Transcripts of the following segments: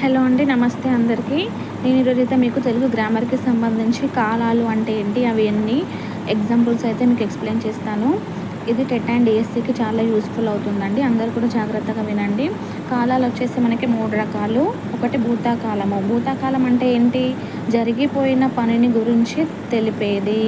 Hello అండి నమస్తే అందరికీ. నేను ఈరోజు అయితే మీకు తెలుగు గ్రామర్కి సంబంధించి కాలాలు అంటే ఏంటి అవి ఎన్ని ఎగ్జాంపుల్స్ అయితే మీకు ఎక్స్ప్లెయిన్ చేస్తాను. ఇది టెట్ అండ్ ఏఎస్సీకి చాలా యూస్ఫుల్ అవుతుందండి. అందరు కూడా జాగ్రత్తగా వినండి. కాలాలు వచ్చేసి మనకి మూడు రకాలు. ఒకటి భూతాకాలము. భూతాకాలం అంటే ఏంటి? జరిగిపోయిన పనిని గురించి తెలిపేది.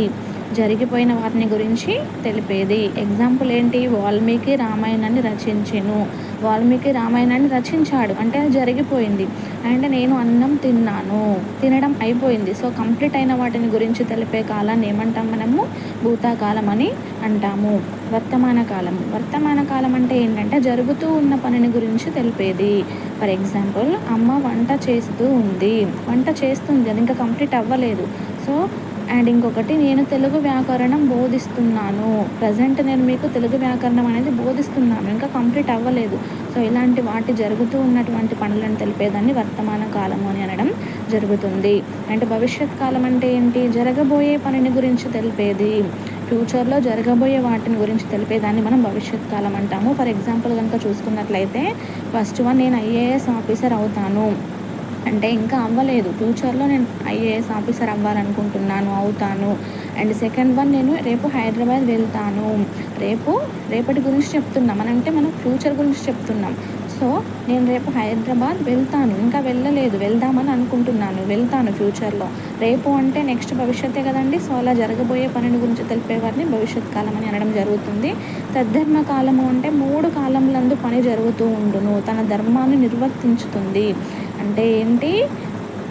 జరిగిపోయిన వాటిని గురించి తెలిపేది. ఎగ్జాంపుల్ ఏంటి? వాల్మీకి రామాయణాన్ని రచించెను. వాల్మీకి రామాయణాన్ని రచించాడు. అంటే అది జరిగిపోయింది. అండ్ నేను అన్నం తిన్నాను. తినడం అయిపోయింది. సో కంప్లీట్ అయిన వాటిని గురించి తెలిపే కాలాన్ని ఏమంటాం మనము? భూతాకాలం అని అంటాము. వర్తమాన కాలం. వర్తమాన కాలం అంటే ఏంటంటే జరుగుతూ ఉన్న పనిని గురించి తెలిపేది. ఫర్ ఎగ్జాంపుల్ అమ్మ వంట చేస్తూ ఉంది. వంట చేస్తుంది. అది ఇంకా కంప్లీట్ అవ్వలేదు. సో అండ్ ఇంకొకటి నేను తెలుగు వ్యాకరణం బోధిస్తున్నాను. ప్రజెంట్ నేను మీకు తెలుగు వ్యాకరణం అనేది బోధిస్తున్నాను. ఇంకా కంప్లీట్ అవ్వలేదు. సో ఇలాంటి వాటి జరుగుతూ ఉన్నటువంటి పనులను తెలిపేదాన్ని వర్తమాన కాలము అని అనడం జరుగుతుంది. అండ్ భవిష్యత్ కాలం అంటే ఏంటి? జరగబోయే పనిని గురించి తెలిపేది. ఫ్యూచర్లో జరగబోయే వాటిని గురించి తెలిపేదాన్ని మనం భవిష్యత్ కాలం అంటాము. ఫర్ ఎగ్జాంపుల్ కనుక చూసుకున్నట్లయితే ఫస్ట్ వన్ నేను ఐఏఎస్ ఆఫీసర్ అవుతాను. అంటే ఇంకా అవ్వలేదు. ఫ్యూచర్లో నేను ఐఏఎస్ ఆఫీసర్ అవ్వాలనుకుంటున్నాను అవుతాను. అండ్ సెకండ్ వన్ నేను రేపు హైదరాబాద్ వెళ్తాను. రేపు రేపటి గురించి చెప్తున్నాం. అని అంటే మనం ఫ్యూచర్ గురించి చెప్తున్నాం. సో నేను రేపు హైదరాబాద్ వెళ్తాను. ఇంకా వెళ్ళలేదు. వెళ్దామని అనుకుంటున్నాను. వెళ్తాను ఫ్యూచర్లో. రేపు అంటే నెక్స్ట్ భవిష్యత్తే కదండి. సో అలా జరగబోయే పనిని గురించి తెలిపేవారిని భవిష్యత్ కాలం అని అనడం జరుగుతుంది. తద్ధర్మ కాలము అంటే మూడు కాలంలందు పని జరుగుతూ ఉండును. తన ధర్మాన్ని నిర్వర్తించుతుంది. అంటే ఏంటి?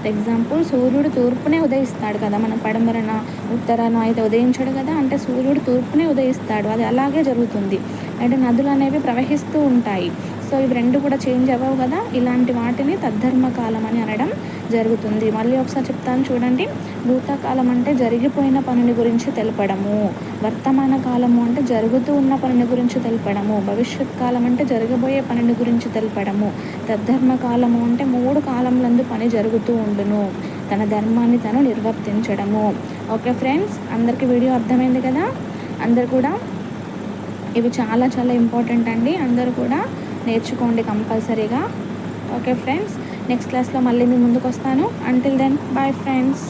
ఎగ్జాంపుల్ సూర్యుడు తూర్పునే ఉదయిస్తాడు కదా మనం పడమరన ఉత్తరాన అయితే ఉదయించాడు కదా అంటే సూర్యుడు తూర్పునే ఉదయిస్తాడు. అది అలాగే జరుగుతుంది. అంటే నదులు అనేవి ప్రవహిస్తూ ఉంటాయి. సో ఇవి రెండు కూడా చేంజ్ అవ్వవు కదా? ఇలాంటి వాటిని తద్ధర్మ కాలం అని అనడం జరుగుతుంది. మళ్ళీ ఒకసారి చెప్తాను చూడండి. భూతకాలం అంటే జరిగిపోయిన పనుని గురించి తెలపడము. వర్తమాన కాలము అంటే జరుగుతూ ఉన్న పనుని గురించి తెలపడము. భవిష్యత్ కాలం అంటే జరగబోయే పనిని గురించి తెలపడము. తద్ధర్మ కాలము అంటే మూడు కాలంలందు పని జరుగుతూ ఉండును. తన ధర్మాన్ని తను నిర్వర్తించడము. ఓకే ఫ్రెండ్స్ అందరికీ వీడియో అర్థమైంది కదా? అందరు కూడా ఇవి చాలా చాలా ఇంపార్టెంట్ అండి. అందరూ కూడా నేర్చుకోండి కంపల్సరీగా. ఓకే ఫ్రెండ్స్ నెక్స్ట్ క్లాస్లో మళ్ళీ మీ ముందుకు వస్తాను అంటిల్ దెన్ బాయ్ ఫ్రెండ్స్